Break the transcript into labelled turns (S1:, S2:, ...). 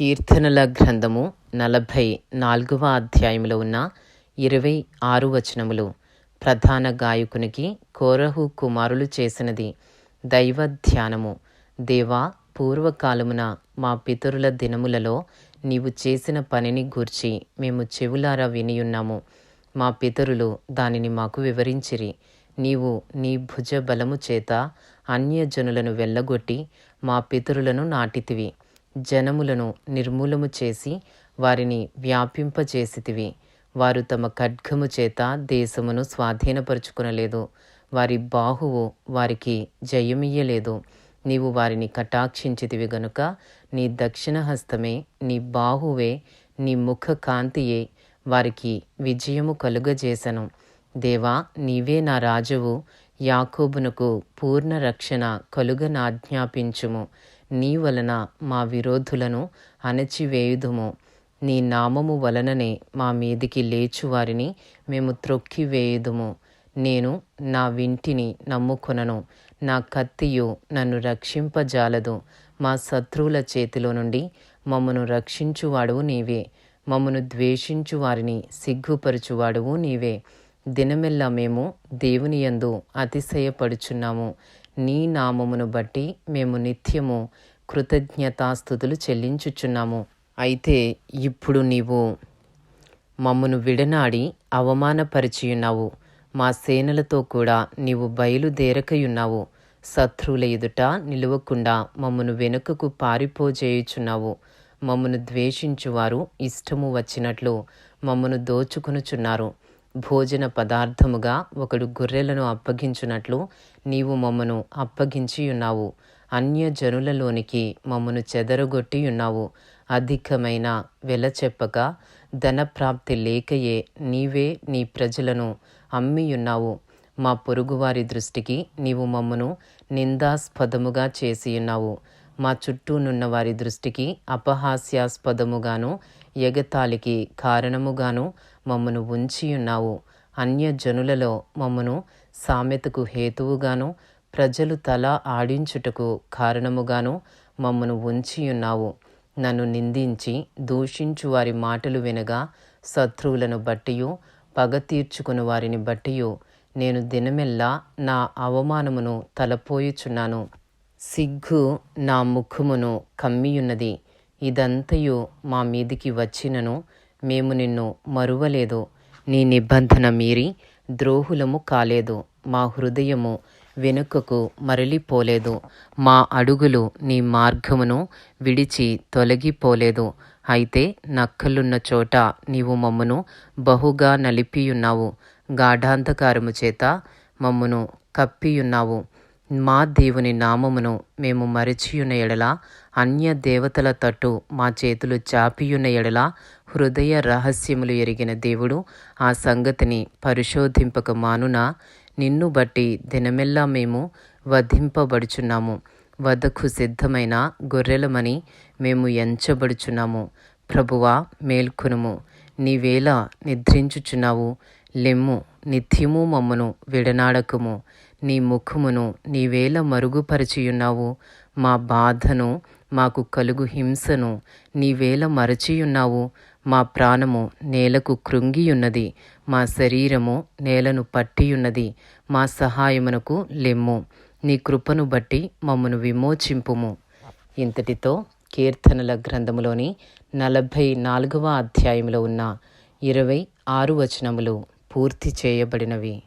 S1: కీర్తనల గ్రంథము నలభై నాలుగవ అధ్యాయంలో ఉన్న ఇరవై ఆరు వచనములు. ప్రధాన గాయకునికి కోరహు కుమారులు చేసినది దైవ ధ్యానము. దేవా పూర్వకాలమున మా పితరుల దినములలో నీవు చేసిన పనిని గూర్చి మేము చెవులారా వినియున్నాము. మా పితరులు దానిని మాకు వివరించిరి. నీవు నీ భుజ బలము చేత అన్యజనులను వెళ్ళగొట్టి మా పితరులను నాటితివి. జనములను నిర్మూలము చేసి వారిని వ్యాపింపచేసితివి వారు తమ ఖడ్గము చేత దేశమును స్వాధీనపరుచుకునలేదు. వారి బాహువు వారికి జయమియ్యలేదు. నీవు వారిని కటాక్షించితివి గనుక నీ దక్షిణ హస్తమే నీ బాహువే నీ ముఖ కాంతియే వారికి విజయము కలుగజేశను దేవా నీవే నా రాజువు యాకోబునకు పూర్ణ రక్షణ కలుగనాజ్ఞాపించుము. నీ వలన మా విరోధులను అణచివేయుదుము. నీ నామము వలననే మా మీదికి లేచువారిని మేము త్రొక్కివేయుదుము. నేను నా వింటిని నమ్ముకొనను. నా కత్తియు నన్ను రక్షింపజాలదు. మా శత్రువుల చేతిలో నుండి మమ్మను రక్షించువాడువు నీవే. మమ్మను ద్వేషించు వారిని సిగ్గుపరచువాడువు నీవే. దినమెల్లా మేము దేవుని యందు అతిశయపడుచున్నాము. నీ నామమును బట్టి మేము నిత్యము కృతజ్ఞతాస్థుతులు చెల్లించుచున్నాము. అయితే ఇప్పుడు నీవు మమ్మను విడనాడి అవమానపరిచియున్నావు. మా సేనలతో కూడా నీవు బయలుదేరకయున్నావు. శత్రువుల ఎదుట నిలువకుండా మమ్మను వెనుకకు పారిపోజేయుచున్నావు. మమ్మను ద్వేషించువారు ఇష్టము వచ్చినట్లు మమ్మను దోచుకునుచున్నారు. భోజన పదార్థముగా ఒకడు గొర్రెలను అప్పగించునట్లు నీవు మమ్మను అప్పగించి ఉన్నావు. అన్య జనులలోనికి మమ్మను చెదరగొట్టి ఉన్నావు. అధికమైన వెల చెప్పక ధనప్రాప్తి లేకయే నీవే నీ ప్రజలను అమ్మియున్నావు మా పొరుగువారి దృష్టికి నీవు మమ్మను నిందాస్పదముగా చేసి ఉన్నావు. మా చుట్టూనున్న వారి దృష్టికి అపహాస్యాస్పదముగాను ఎగతాళికి కారణముగాను మమ్మను ఉంచి ఉన్నావు. అన్యజనులలో మమ్మను సామెతకు హేతువుగాను ప్రజలు తల ఆడించుటకు కారణముగాను మమ్మను ఉంచి ఉన్నావు. నన్ను నిందించి దూషించు వారి మాటలు వినగా శత్రువులను బట్టియు పగ తీర్చుకుని వారిని బట్టియు. నేను దినమెల్లా నా అవమానమును తలపోయుచున్నాను. సిగ్గు నా ముఖమును కమ్మియున్నది. ఇదంతయు మా మీదికి వచ్చినను మేము నిన్ను మరువలేదు నీ నిబంధన మీరి ద్రోహులము కాలేదు మా హృదయము వెనుకకు మరలిపోలేదు మా అడుగులు నీ మార్గమును విడిచి తొలగిపోలేదు అయితే నక్కలున్న చోట నీవు మమ్మను బహుగా నలిపియున్నావు. గాఢాంధకారము చేత మమ్మను కప్పియున్నావు. మా దేవుని నామమును మేము మరచియున్న ఎడల అన్య దేవతల తట్టు మా చేతులు చాపియున్న ఎడల హృదయ రహస్యములు ఎరిగిన దేవుడు ఆ సంగతిని పరిశోధింపక మానున నిన్ను బట్టి దినమెల్లా మేము వధింపబడుచున్నాము. వదకు సిద్ధమైన గొర్రెలమని మేము ఎంచబడుచున్నాము. ప్రభువా మేల్కొనుము. నీవేళ నిద్రించుచున్నావు. లెమ్ము నిత్యము మమ్మను విడనాడకము నీ ముఖమును నీవేళ మరుగుపరచియున్నావు. మా బాధను మాకు కలుగు హింసను నీవేళ మరచియున్నావు. మా ప్రాణము నేలకు కృంగియున్నది మా శరీరము నేలను పట్టియున్నది మా సహాయమునకు లెమ్ము. నీ కృపను బట్టి మమ్మను విమోచింపుము. ఇంతటితో కీర్తనల గ్రంథములోని నలభై నాలుగవ అధ్యాయంలో ఉన్న ఇరవై ఆరు వచనములు. పూర్తి చేయబడినవి.